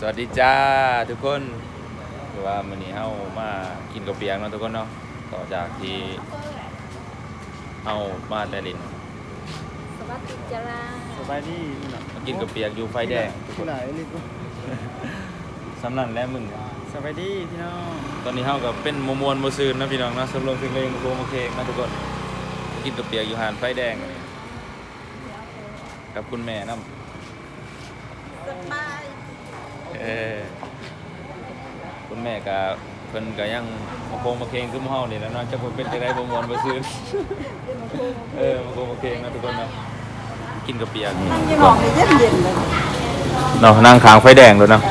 สวัสดีจ้าทุกคนคือว่ามื้อนี้เฮามากินกบเปียกเนาะทุกคนเนาะต่อจากที่เฮามาแต่ลินสวัสดีจ้าสบายดีนี่นะมากินกบเปียกอยู่ไฟแดงทุกคที่นไหนลิฟสำนันและมึงสบายดีพี่น้องตอนนี้เฮาก็เป็นมวมวนบ่ซื่นนะพี่น้องนะสำรวมสิ่งเพลงโคมเคกนะทุกคนมากินกบเปียกอยู่หาดไฟแดงนี่กับคุณแม่นำสบาย เออคุณแม่ก็เพิ่นก็ยังมาโคมมาเคงคือหมู่เฮานี่แหล้วเนาะจะบ่เป็นจังไดบ่ม่วนบ่ซื่นเออมาโกมาเพลงนะทุกคนนะกินกระเปียกนั่งยี่หมองเลยเย็นเย็นเลยเนาะนั่งค้างไฟแดงเลยเนาะ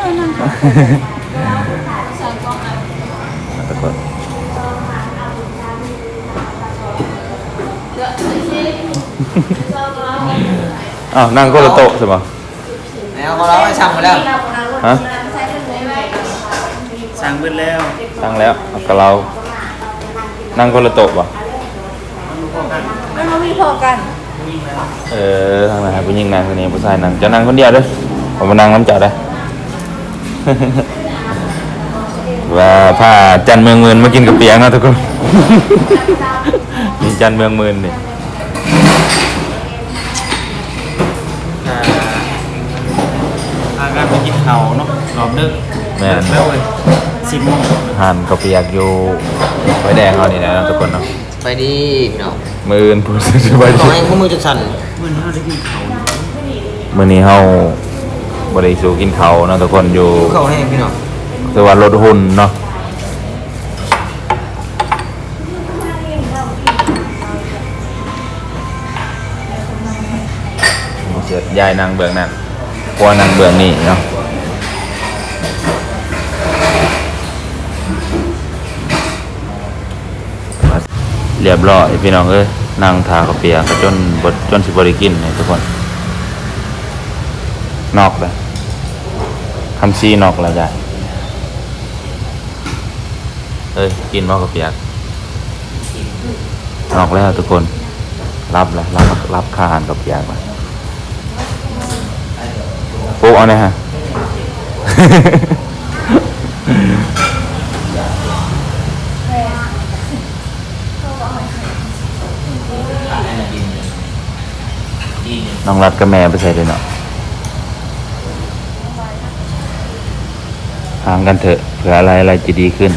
ทุกคนอ้าวนั่งก็ละโต๊ะใช่ปะ แล้วเขาเราให้สั่งมาแล้ว ฮะสั่งเบิดแล้วนั่งแล้วเอากับเรา นั่งก็ละโต๊ะปะไม่มามีพอกันเออทางไหนผู้หญิงนั่งคนนี้ผู้ชายนั่งจะนั่งคนเดียวเด้วยผมมานั่งน้ำจ่าได้ว่าพาจันเมืองหมื่นมากินกับเปียงนะทุกคน มีจันเมืองหมื่นนี่ อ่าพากันไปกิน เขาวเนาะรอบดึกแม่นแล้วเว้ยสิบโมงหันกับเปียกอยู่ไฟแดงเขานี่นะทุกคนเนาะไปดีพี่น้องหมื่นพูดสบายขดีอให้พวกมือจะสั่นมื่อนี้เราได้กินเขาวอยู่มื่อนี้เฮาบริสูกินเขาวเนาะทุกคนอยู่เขาให้พี่น้องสวัสดิ์รถหุ่นเนาะเสียยายนางเบืองนั่นกลัวนางเบืองนี่เนาะ เรียบร้อยพี่น้องเอ้ยนั่งทากระเปียกจนบดจนสิบริกินเนี่ยทุกคน นอกเลยคำซีนอกแล้วจ้ะเฮ้ยกินมากระเปียกนอกแล้วทุกคน รับแล้วรับรับคาอาหารกับเปียกมาปุ๊เอาเนี่ยฮะ น้องรัดกับแม่ไปใส่เลยเนาะห่างกันเถอะเผื่ออะไรอะไรจะดีขึ้น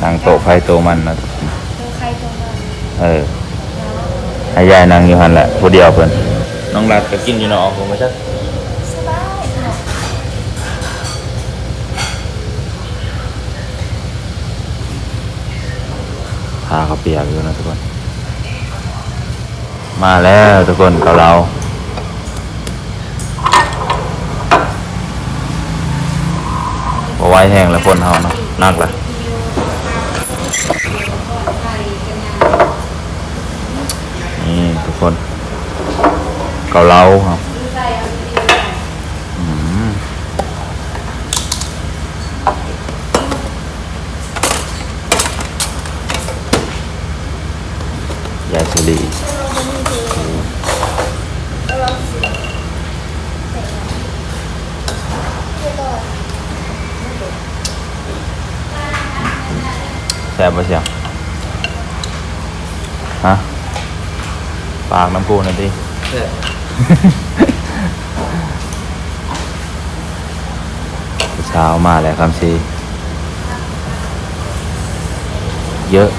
ทางโตะไฟโตมันนะเอใคนเออให้ยายนั่งอยู่หันแหละผู้เดียวเพิ่นน้องรัดก็กินอยู่เนาะผมไม่ใช่สบายพาเขาเปียกอยู่นะทุกคน มาแล้วทุกคนกับเราบไว้แห้งแล้วคนเฮาเนาะนักละนี่ทุกคนเกาเหลาครับอืมยายสุรีแซ่ บปะเชียวฮะปากน้ำพูหน่อยดิเออเช้ามาแล้วครับซีเยอะ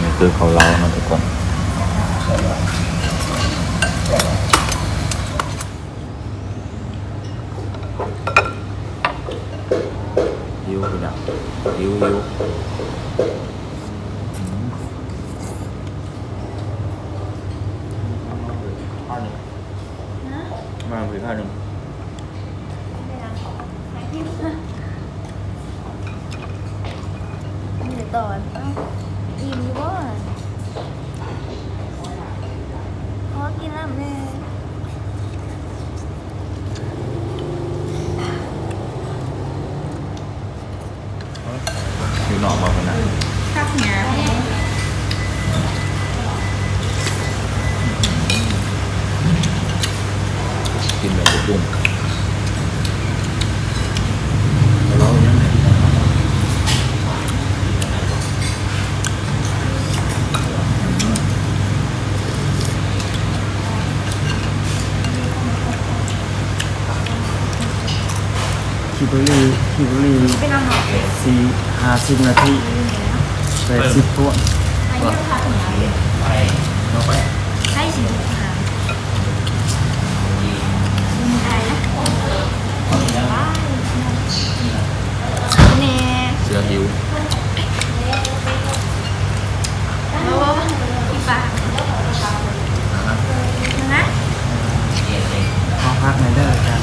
นี่คือเขาเล่านะทุกคน หิวไปแล้วหิวหิว มาคุยข้าวหนึ่ง มีแต่ตอนเอ้าอิ่มอยู่บ่ขอกินน้ำแน่ อยู่นอกมาคนนั้น ทักหา บุ้งเรายังไง คิบรีคิบรีเป็นอาหารสี่ห้าสิบนาทีแปดสิบตัวอายุค่ะถึงไหนเราไปให้สิบหาอะไรนะเน่เสือหิวแล้วว่าพี่ปานะ ขอพักในอยเด้อกัน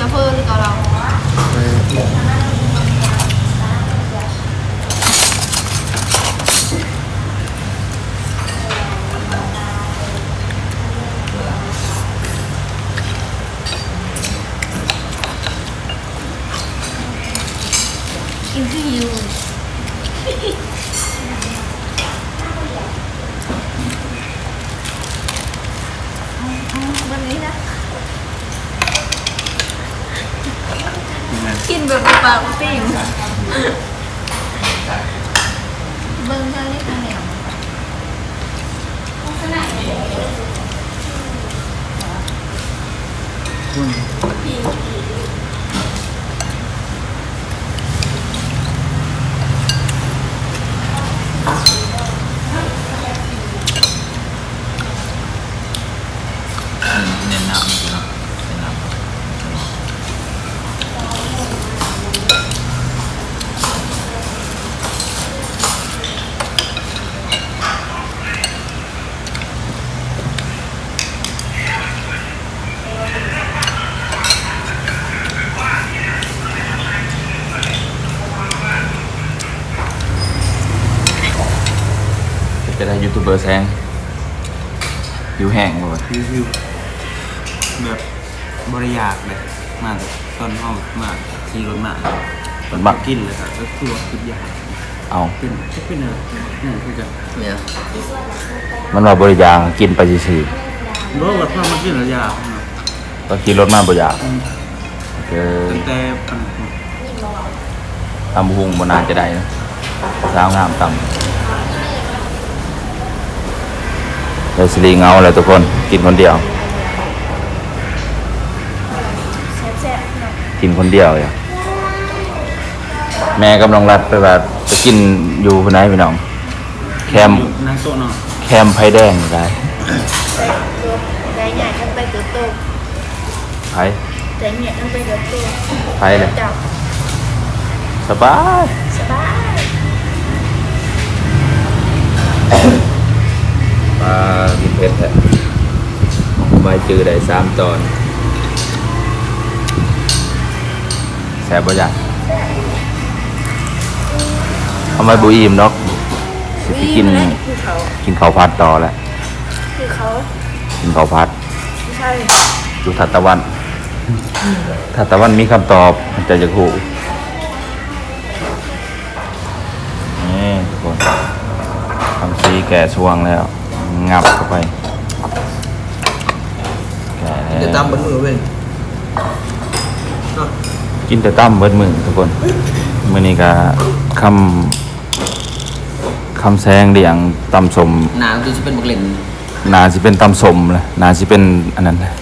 จะเพิ่มกับเรา ไป กินที่ยูวันนี้นะ กินแบบปากปิ่งเบิ้งท่านนี่ค่ะเนี่ย คุณ เน้นน้ำเนาะเน้นน้ำ จะได้ยูทูบเบอร์แซงหิวแห้งหมดรีวิวแบบบริยากเลยมากตอนห้องมากขี่รถมามันบักกินเลยครับก็คือว่าคิดยากเอาเป็นจะเป็นอะไรนั่นคือจะเนี่ยมันว่าบริยางกินไปซื่อบอกว่าถ้ามากินแล้วยากๆก็ขี่รถมาบริยางเออตั้งแต่อันตำหุงบนานจะได้นะสาวงามตำเดี๋ยว สิรีเงาเลยทุกคนกินคนเดียว กินคนเดียวอย่างแม่กำลังรัดไปแบบกินอยู่คนไหนพี่น้อง แคมนั่งโต๊ะเนาะแคมไผ่แดงอยู่ได้ใจใหญ่กันไปเกิดโตไผ่ใจใหญ่กันไปเกิดโตไผ่เลยสบายสบาย ปลากินเผ็ดแท้ไม่จือได้สามตอนแซ่บบ่อยากเอามาบุอิ่มเนาะสิไปกิน คือเขากินข้าวผัดต่อแล้วคือเขากินข้าวผัดไม่ใช่ดูทัตตะวันทัตตะวันมีคำตอบมันจะจะถูกนี่ทุกคนทำซีแก่ช่วงแล้ว งับเข้าไปแก่เดี๋ยวแล้วตามบนมือเว้นกินแต่ตั้มเบิดมือทุกคนมื้อนี้ก็คำคำแซงเดียงตำสมหนาวตัวจะเป็นบักเหล่นนาสิเป็นตำสมเลยนาสิเป็นอันนั้นนะ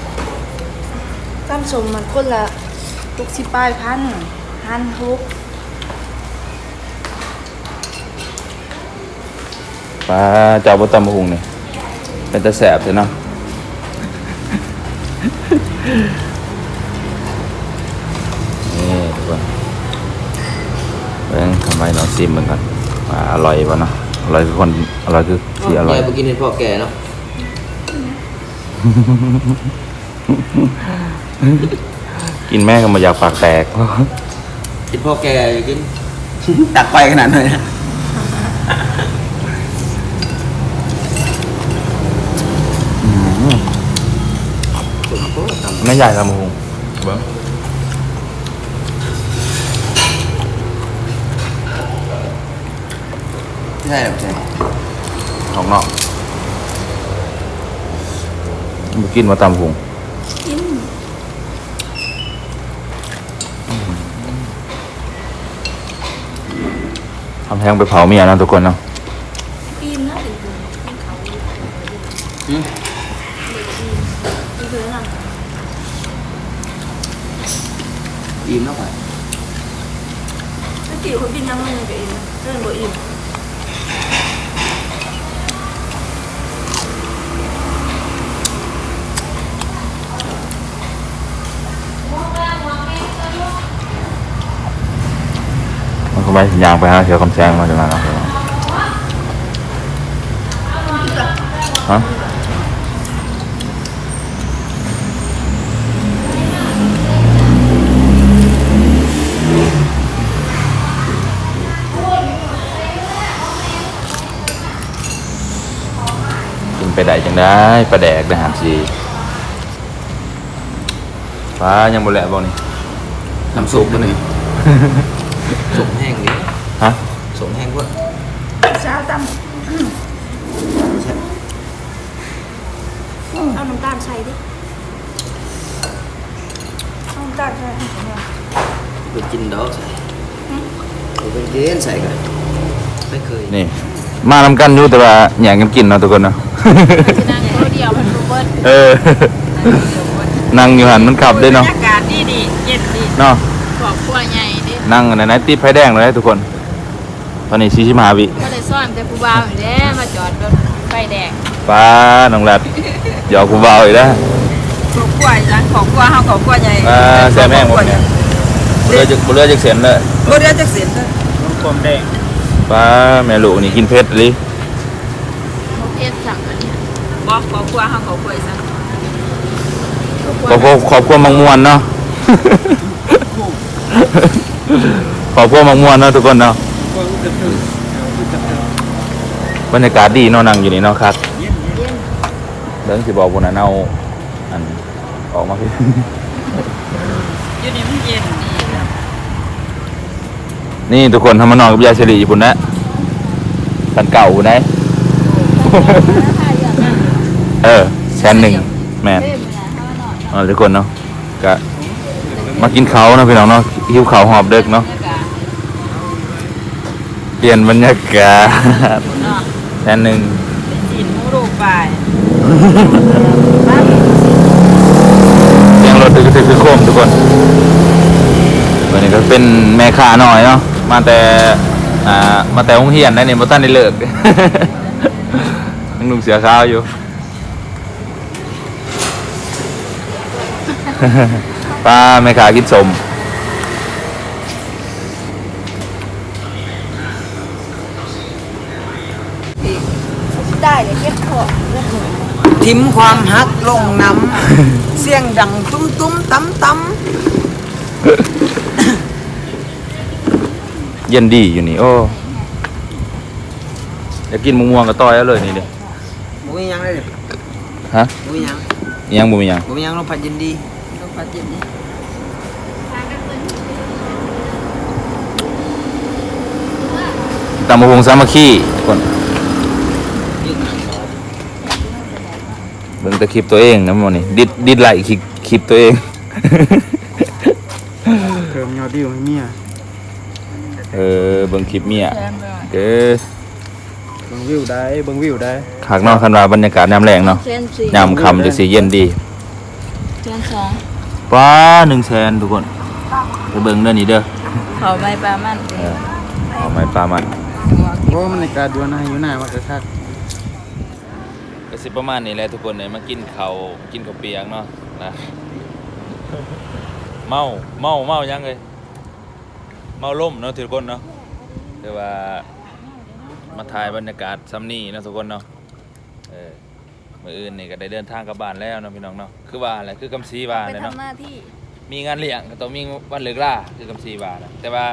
ตั้มสมมันคนละทุกสิบปลายพันพันทุกปลาเจ้าบ่ตำบักหุงนี่ เป็นตะแสบใช่เนาะนี่ทุกคนเบิ่งทำไมลองซิมมันก่อนว่าอร่อยป่ะเนาะอร่อยคือคนอร่อยคือที่อร่อยแม่ไปกินเห็นพ่อแก่เนาะ กินแม่ก็มาอยากปากแตก กินพ่อแก่อย่ากิน ตักไปขนาดนั้นเลยนะ ม่ใหญ่ละมูเบิ้งไม่ใช่หรอกใช่ของนอกมากินมาตำหุงกินทำแทงไปเผาเมียนะทุกคนเนาะ อิ่มนะถึงกินเขา อืม กินคือนั่น อิ่มแล้วไป ถ้าจิ๋วเขากินยังไงก็อิ่มนะเรื่องบ่อิ่ม มันก็ ไปยางไปหาเสือคำแซงมาจังนั้นเนาะฮะกินไปได้จังได้ปลาแดกได้หางสีฟ้ายังบ่แหละบ่นี่น้ำซุปตัวนี้ สุกแห้งดิฮะสุกแห้งกว่าเช้าตั้มเอาน้ำตาลใส่ดิเอาน้ำตาลใส่ไปกินดอกใส่ไปกินใส่กันไม่เคยนี่มานำกันอยู่แต่ว่าอยากกันกินเนาะทุกคนเนาะนั่งรถเดียวมันรู้เบิ้ลเออนั่งอยู่หันมันขับได้เนาะบรรยากาศดีดีเย็นดีเนาะครอบครัวใหญ่ดิ นั่งอันไหนติดไฟแดงเลยทุกคน ตอนนี้สี่สิบห้าวิก็เลยซ่อนแต่ผู้บ่าวอยู่แล้มาจอดรถไฟแดงป้าน้องแรดหยอกกูเบาอีกแล้วครอบครัวนะครอบครัวเฮาครอบครัวใหญ่ป้าแซ่บแห้งหมดเนี่ยบุเรือจะบุเรือจะเสียนเลยบ่เดียวจักเสียนเลยน้ำความแดงป้าแม่ลูกนี่กินเผ็ดเลยเอ็ดสั่งอันนี้บ่ครอบครัวเฮาครอบครัวอีสานขอบคุณขอบคุณมังมวนเนาะ ขอบคุณมังมวนเนาะทุกคนเนาะบรรยากาศดีเนาะนั่งอยู่นี่เนาะครับเรื่องสิบอกพวกนั้นเอาอันออกมาพี่อยู่นี่มันเย็นดีนะนี่ทุกคนทำมานอนกับยายเฉลี่ญี่ปุ่นนะสันเก่าปุ่นนะเออแชนหนึ่งแมนเออทุกคนเนาะก็ มากินเขาวเนาะพี่น้องเนาะหิวเขาวหอบเด็กเนาะบรรยากาศเปลี่ยนบรรยากาศเนาะแชนหนึ่งเป็นจีนหมูรูปไปเสียงรถตึกตึกตึกโคมทุกคนวันนี้ก็เป็นแม่ค้าหน่อยเนาะมาแต่อ่ามาแต่ห้องเฮียนได้เนี่ยบ่ทันได้เลิกยังนุ่งเสือขาวอยู่ ป้าแม่ค้ากินสมได้เลยเก็บของทิมความฮักลงน้ำ เสียงดังตุ้มตุ้มตั้มตั้มเย็นดีอยู่นี่ โอ้อยากกินมะม่วงกับต้อยเอาเลยนี่เด้บุมีหยังเลยดิฮะบุมีหยังอิหยังบ่มีหยังบุมีหยังลงพัดยินดี ลมพัดเย็นนี่ตำมะพงสามัคคีทุกคนเบิ่งแต่คลิปตัวเองนะมันนี่ดิดดิดไหลคลิปคลิปตัวเองเพิ่มยอดวิวให้เมียเออเบิ่งคลิปเมียแซมเลยเด้อเบิ่งวิวได้เบิ่งวิวได้ขากนอกคันว่าบรรยากาศยามแรงเนาะเส้นสี่ยามค่ำจะสิเย็นดีเส้นสอง ป้า1แสนทุกคนไปเบิ่งเด้อนี่เด้อเขาไม่ปลามันเออเอาไม้ปลามันเพราะว่ามันในการดูนะอยู่หน้ามันก็คักก็สิประมาณนี้แหละทุกคนเนี่ยมากินข้าวกินข้าวเปียกเนาะนะเมาเมาเมายังเลยเมาล่มเนาะทุกคนเนาะแต่ว่ามาถ่ายบรรยากาศซ้ำนี่เนาะทุกคนเนาะเออ มื่ออื่นนี่ก็ได้เดินทางกลับบ้านแล้วเนาะพี่น้องเนาะคือว่าอะไรคือกำซีว่าไปเลยเนาะทำหน้าที่มีงานเลี้ยงก็ต้องมีวันเลิกล่าคือกำซีว่านะแต่ว่า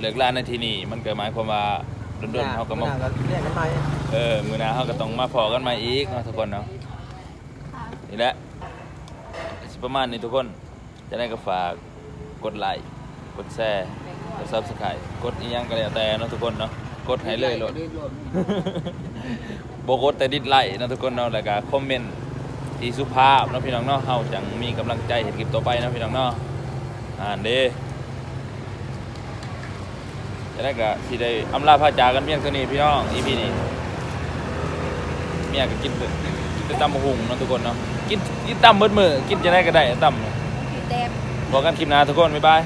เลิกล่าในที่นี่มันก็หมายความว่าโดนๆเขาก็มาเรียกกันไปเออมือหนาเขาก็ต้องมาพอกันมาอีกเนาะทุกคนเนาะนี่แหละสิประมาณนี้ทุกคนจะได้ก็ฝากกดไลค์กดแชร์กดซับสไครต์กดอีหยังก็แล้วแต่เนาะทุกคนเนาะ กดให้เลยโหลดโบกดแต่ดิดไลค์นะทุกคนเนาะแล้วก็คอมเมนต์ที่สุภาพเนาะพี่น้องเนาะเฮาจังมีกำลังใจเห็นคลิปต่อไปเนาะพี่น้องเนาะอ่านเด้จะได้ก็สิได้อำลาพาจากกันเพียงเท่านี้พี่น้อง EP นี้เมียก็กินแต่กินแต่ตำบักหุ่งเนาะทุกคนเนาะกินกินตำเบิดมือกินจะได้ก็ได้ตำพี่แต้มบอกกันคลิปหน้าทุกคน บ๊ายบาย